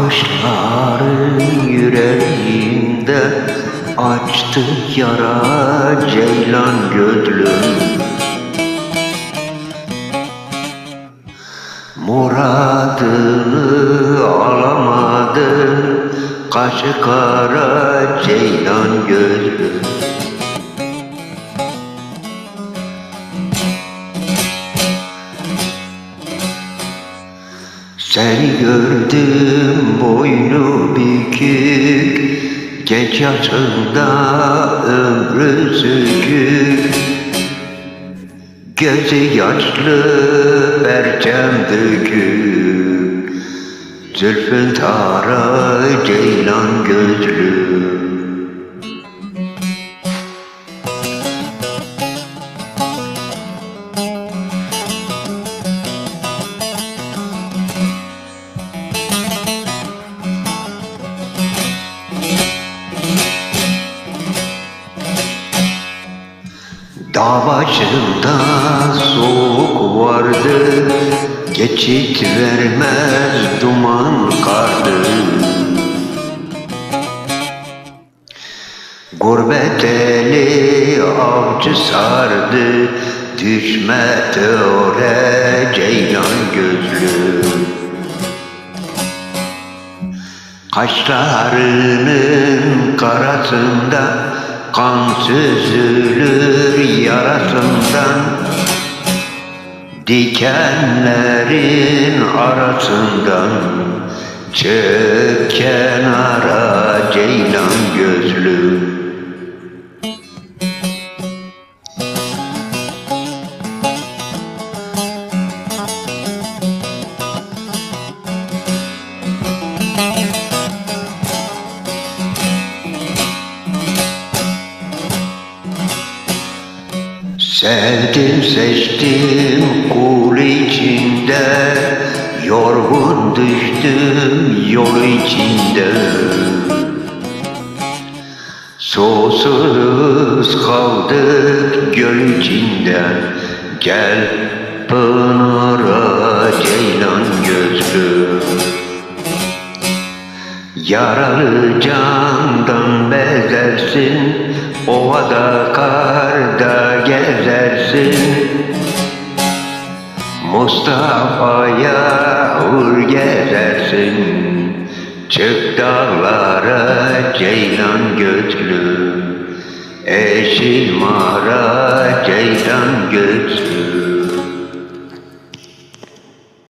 Bakışları yüreğimde açtı yara ceylan gözlüm Muradını alamadın Kaşı kara ceylan gözlüm Seni gördüm boynu bükük. Genç yaşında ömrü sökük Gözü yaşlı perçem dökük Zülfün tara ceylan gözlü Dağ başında soğuk vardı Geçit vermez duman kardı. Gurbet eli avcı sardı Düşmedi oraya ceylan gözlü. Kaşlarının karasında kan süzülür yarasından Dikenlerin arasından Çök kenara ceylan gözlü Sevdim seçtim kul içinde. Yorgun düştüm yol içinde. Susuz kaldık göl içinde. Gel Pınar'a ceylan gözlü Yaralı candan Ovada karda gezersin. Mustafa'ya uğur gezersin. Çık dağlara ceylan gözlü Eşil mağara ceylan gözlü